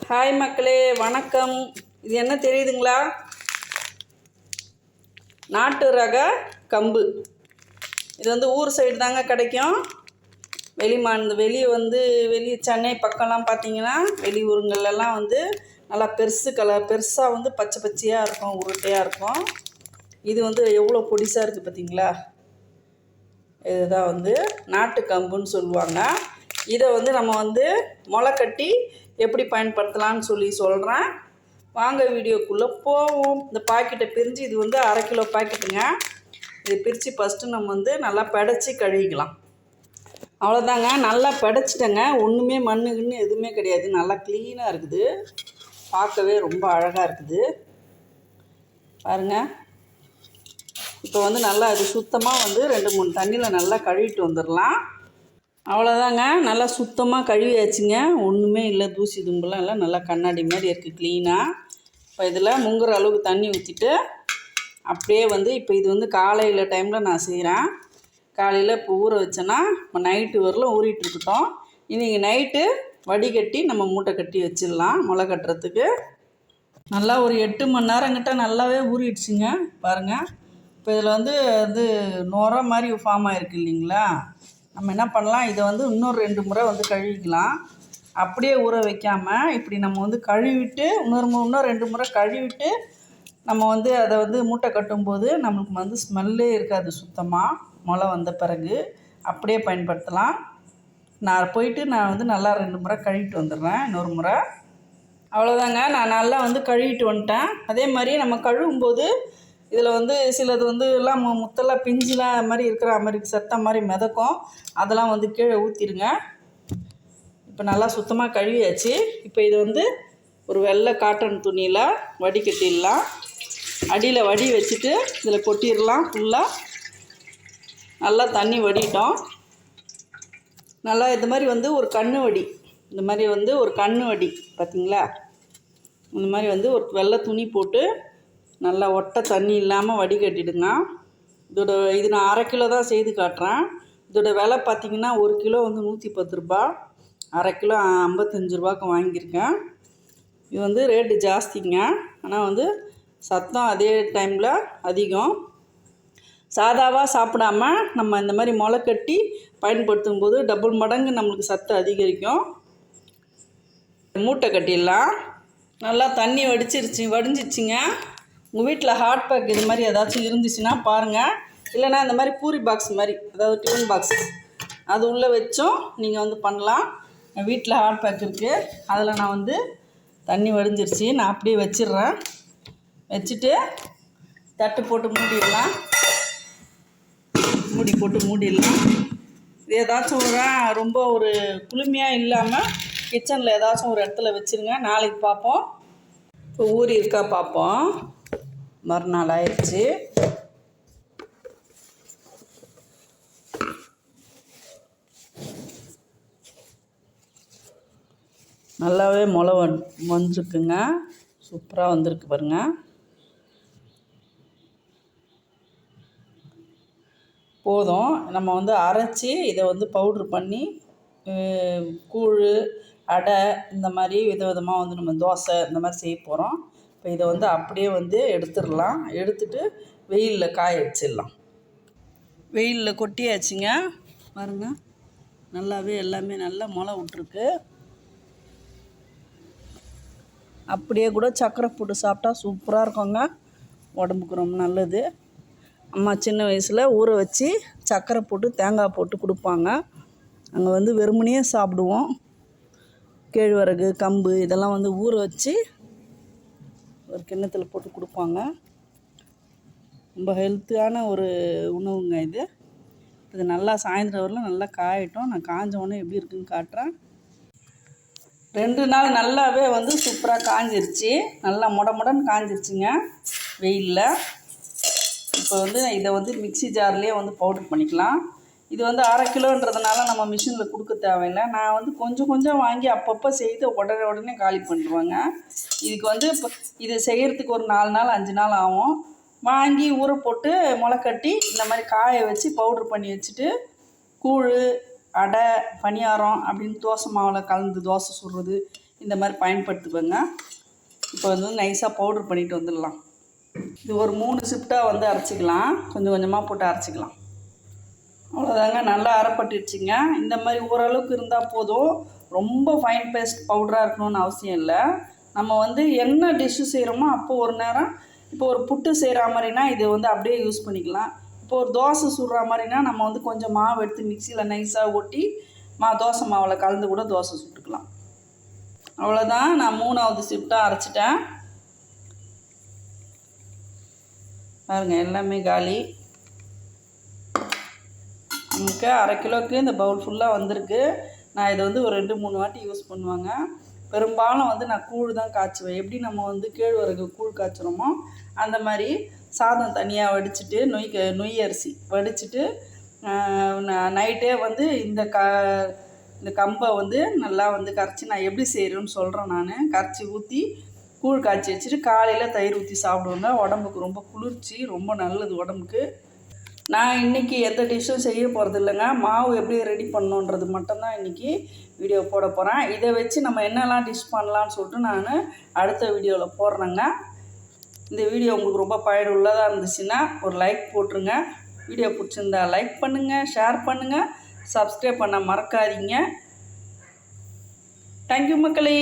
Hi மக்களே. வணக்கம். இது என்ன தெரியுதுங்களா? நாட்டு ரக கம்பு. இது வந்து ஊர் சைடு தாங்க கிடைக்கும். வெளி மாநில வெளியே வந்து வெளியே சென்னை பக்கம்லாம் பார்த்தீங்கன்னா வெளியூருங்கள்லாம் வந்து நல்லா பெருசு கலர் பெருசாக வந்து பச்சை பச்சையாக இருக்கும் உருட்டையாக இருக்கும். இது வந்து எவ்வளோ பொடிசாக இருக்குது பார்த்தீங்களா? இதுதான் வந்து நாட்டு கம்புன்னு சொல்லுவாங்க. இதை வந்து நம்ம வந்து முளை கட்டி எப்படி பயன்படுத்தலாம்னு சொல்லி சொல்கிறேன் வாங்க வீடியோக்குள்ளே போவோம். இந்த பாக்கெட்டை பிரிஞ்சு இது வந்து அரை கிலோ பாக்கெட்டுங்க. இது பிரித்து ஃபஸ்ட்டு நம்ம வந்து நல்லா பிடச்சி கழுவிக்கலாம். அவ்வளோதாங்க நல்லா பிடச்சிட்டேங்க. ஒன்றுமே மண்ணுக்குன்னு எதுவுமே கிடையாது. நல்லா க்ளீனாக இருக்குது. பார்க்கவே ரொம்ப அழகாக இருக்குது. பாருங்கள் இப்போ வந்து நல்லா அது சுத்தமாக வந்து ரெண்டு மூணு தண்ணியில் நல்லா கழுவிட்டு வந்துடலாம் அவ்வளோதாங்க நல்லா சுத்தமாக கழுவியாச்சுங்க. ஒன்றுமே இல்லை தூசி தும்பெல்லாம் இல்லை. நல்லா கண்ணாடி மாதிரி இருக்குது க்ளீனாக இப்போ இதில் முங்குற அளவுக்கு தண்ணி ஊற்றிட்டு அப்படியே வந்து இப்போ இது வந்து காலையில் டைமில் நான் செய்கிறேன் காலையில் இப்போ ஊற வச்சேன்னா இப்போ நைட்டு வரலும் ஊறிட்டு இருக்கட்டும். இன்றைக்கி நைட்டு வடிகட்டி நம்ம மூட்டை கட்டி வச்சிடலாம் முளை கட்டுறதுக்கு. நல்லா ஒரு எட்டு மணி நேரங்கிட்ட நல்லாவே ஊறிடுச்சுங்க பாருங்கள் இப்போ இதில் வந்து இது நுர மாதிரி ஃபார்ம் ஆகிருக்கு இல்லைங்களா? நம்ம என்ன பண்ணலாம் இதை வந்து இன்னொரு ரெண்டு முறை வந்து கழுவிக்கலாம். அப்படியே ஊற வைக்காமல் இப்படி நம்ம வந்து கழுவிட்டு இன்னொரு மு இன்னும் ரெண்டு முறை கழுவிட்டு நம்ம வந்து அதை வந்து மூட்டை கட்டும்போது நம்மளுக்கு வந்து ஸ்மெல்லே இருக்காது சுத்தமாக முளை வந்த பிறகு அப்படியே பயன்படுத்தலாம். நான் போயிட்டு நான் வந்து நல்லா ரெண்டு முறை கழுவிட்டு வந்துடுறேன் இன்னொரு முறை. அவ்வளோதாங்க நான் நல்லா வந்து கழுவிட்டு வந்துட்டேன். அதே மாதிரி நம்ம கழுவும்போது இதில் வந்து சிலது வந்து எல்லாம் மு- முத்தெல்லாம் பிஞ்சுலாம் மாதிரி இருக்கிற மாதிரி சத்தம் மாதிரி மிதக்கும். அதெல்லாம் வந்து கீழே ஊற்றிடுங்க இப்போ நல்லா சுத்தமாக கழுவியாச்சு. இப்போ இது வந்து ஒரு வெள்ளை காட்டன் துணியில் வடிகட்டிடலாம். அடியில் வடி வச்சுட்டு இதில் கொட்டிடலாம் ஃபுல்லாக நல்லா தண்ணி வடிட்டோம் நல்லா இது மாதிரி வந்து ஒரு கண்ணு வடி. இந்த மாதிரி வந்து ஒரு கண்ணு வடி பார்த்தீங்களா இந்த மாதிரி வந்து ஒரு வெள்ளை துணி போட்டு நல்லா ஒட்டை தண்ணி இல்லாமல் வடிகட்டிடுங்க இதோட இது நான் அரை கிலோ தான் செய்து காட்டுறேன். இதோட விலை பார்த்தீங்கன்னா ஒரு கிலோ வந்து நூற்றி பத்து ரூபா. அரை கிலோ ஐம்பத்தஞ்சு ரூபாய்க்கு வாங்கியிருக்கேன். இது வந்து ரேட்டு ஜாஸ்திங்க. ஆனால் வந்து சத்தம் அதே டைமில் அதிகம். சாதாவாக சாப்பிடாம நம்ம இந்த மாதிரி முளை கட்டி பயன்படுத்தும் போது டபுள் மடங்கு நம்மளுக்கு சத்து அதிகரிக்கும். மூட்டை கட்டிடலாம். நல்லா தண்ணி வடிச்சிருச்சு வடிஞ்சிச்சிங்க உங்கள் வீட்டில் ஹாட் பேக் இது மாதிரி ஏதாச்சும் இருந்துச்சுன்னா பாருங்கள் இல்லைன்னா இந்த மாதிரி பூரி பாக்ஸ் மாதிரி அதாவது டிஃபன் பாக்ஸ் அது உள்ளே வச்சும் நீங்கள் வந்து பண்ணலாம். என் வீட்டில் ஹாட் பேக் இருக்குது அதில் நான் வந்து தண்ணி வடிஞ்சிருச்சு. நான் அப்படியே வச்சிடுறேன். வச்சுட்டு தட்டு போட்டு மூடிடலாம். மூடி போட்டு மூடிடலாம். இது ஏதாச்சும் ஒரு ரொம்ப ஒரு குளுமையாக இல்லாமல் கிச்சனில் ஏதாச்சும் ஒரு இடத்துல வச்சுருங்க. நாளைக்கு பார்ப்போம். இப்போ ஊறி இருக்கா பார்ப்போம். மறுநாள் ஆயிடுச்சு நல்லாவே முளை வந் வந்திருக்குங்க. சூப்பராக வந்திருக்கு பாருங்க. போதும். நம்ம வந்து அரைச்சி இதை வந்து பவுட்ரு பண்ணி கூழ் அடை இந்த மாதிரி விதவிதமாக வந்து நம்ம தோசை இந்த மாதிரி செய்ய போகிறோம் இப்போ இதை வந்து அப்படியே வந்து எடுத்துடலாம். எடுத்துட்டு வெயிலில் காய வச்சிடலாம். வெயிலில் கொட்டியாச்சுங்க. பாருங்கள் நல்லாவே எல்லாமே நல்லா முளை விட்ருக்கு அப்படியே கூட சர்க்கரை போட்டு சாப்பிட்டா சூப்பராக இருக்குங்க. உடம்புக்கு ரொம்ப நல்லது. அம்மா சின்ன வயசில் ஊற வச்சு சர்க்கரை போட்டு தேங்காய் போட்டு கொடுப்பாங்க. அங்கே வந்து வெறுமனையே சாப்பிடுவோம். கேழ்வரகு கம்பு இதெல்லாம் வந்து ஊற வச்சு ஒரு கிண்ணத்தில் போட்டு கொடுப்பாங்க. ரொம்ப ஹெல்த்தியான ஒரு உணவுங்க இது. இது நல்லா சாயந்தரம் வரலாம் நல்லா காயட்டும். நான் காஞ்ச உடனே எப்படி இருக்குன்னு காட்டுறேன். ரெண்டு நாள் நல்லாவே வந்து சூப்பராக காஞ்சிருச்சு. நல்லா முட முடன்னு காஞ்சிருச்சுங்க வெயிலில். இப்போ வந்து இதை வந்து மிக்ஸி ஜார்லேயே வந்து பவுடர் பண்ணிக்கலாம். இது வந்து அரை கிலோன்றதுனால நம்ம மிஷினில் கொடுக்க தேவையில்லை. நான் வந்து கொஞ்சம் கொஞ்சம் வாங்கி அப்பப்போ செய்து உடனே உடனே காலி பண்ணிடுவேங்க. இதுக்கு வந்து இப்போ இது செய்கிறதுக்கு ஒரு நாலு நாள் அஞ்சு நாள் ஆகும். வாங்கி ஊற போட்டு முளை கட்டி இந்த மாதிரி காய வச்சு பவுட்ரு பண்ணி வச்சுட்டு கூழ் அடை பணியாரம் அப்படின்னு தோசை மாவில் கலந்து தோசை சுடுறது இந்த மாதிரி பயன்படுத்துவேங்க. இப்போ வந்து நைஸாக பவுட்ரு பண்ணிட்டு வந்துடலாம். இது ஒரு மூணு ஷிஃப்டாக வந்து அரைச்சிக்கலாம். கொஞ்சம் கொஞ்சமாக போட்டு அரைச்சிக்கலாம். அவ்வளோதாங்க நல்லா அரைப்பட்டுடுச்சுங்க. இந்த மாதிரி ஓரளவுக்கு இருந்தால் போதும். ரொம்ப ஃபைன் பேஸ்ட் பவுடராக இருக்கணும்னு அவசியம் இல்லை. நம்ம வந்து என்ன டிஷ்ஷு செய்கிறோமோ அப்போ ஒரு நேரம் இப்போ ஒரு புட்டு செய்கிற மாதிரினா இது வந்து அப்படியே யூஸ் பண்ணிக்கலாம். இப்போ ஒரு தோசை சுடுற மாதிரினா நம்ம வந்து கொஞ்சம் மாவு எடுத்து மிக்சியில் நைஸாக ஒட்டி மா தோசை மாவில் கலந்து கூட தோசை சுட்டுக்கலாம். அவ்வளோதான் நான் மூணாவது ஷிஃப்டாக அரைச்சிட்டேன். பாருங்கள் எல்லாமே காலி. நமக்கு அரை கிலோவுக்கு இந்த பவுல் ஃபுல்லாக வந்திருக்கு. நான் இதை வந்து ஒரு ரெண்டு மூணு வாட்டி யூஸ் பண்ணுவாங்க. பெரும்பாலும் வந்து நான் கூழ் தான் காய்ச்சுவேன். எப்படி நம்ம வந்து கேழ்வரகு கூழ் காய்ச்சுறோமோ அந்த மாதிரி சாதம் தனியாக வடிச்சிட்டு நொய் நொய் அரிசி வடிச்சிட்டு நைட்டே வந்து இந்த க இந்த கம்பை வந்து நல்லா வந்து கரைச்சி நான் எப்படி செய்கிறேன்னு சொல்கிறேன் நான். கரைச்சி ஊற்றி கூழ் காய்ச்சி வச்சுட்டு காலையில் தயிர் ஊற்றி சாப்பிடுவேங்க. உடம்புக்கு ரொம்ப குளிர்ச்சி ரொம்ப நல்லது உடம்புக்கு. நான் இன்றைக்கி எந்த டிஷ்ஷும் செய்ய போகிறது இல்லைங்க மாவு எப்படி ரெடி பண்ணணுன்றது மட்டும்தான் இன்றைக்கி வீடியோ போட போகிறேன் இதை வச்சு நம்ம என்னெல்லாம் டிஷ் பண்ணலான்னு சொல்லிட்டு நான் அடுத்த வீடியோவில் போடுறேங்க. இந்த வீடியோ உங்களுக்கு ரொம்ப பயனுள்ளதாக இருந்துச்சுன்னா ஒரு லைக் போட்டுருங்க. வீடியோ பிடிச்சிருந்தா லைக் பண்ணுங்கள் ஷேர் பண்ணுங்கள் சப்ஸ்கிரைப் பண்ண மறக்காதீங்க. தேங்க்யூ மக்களே.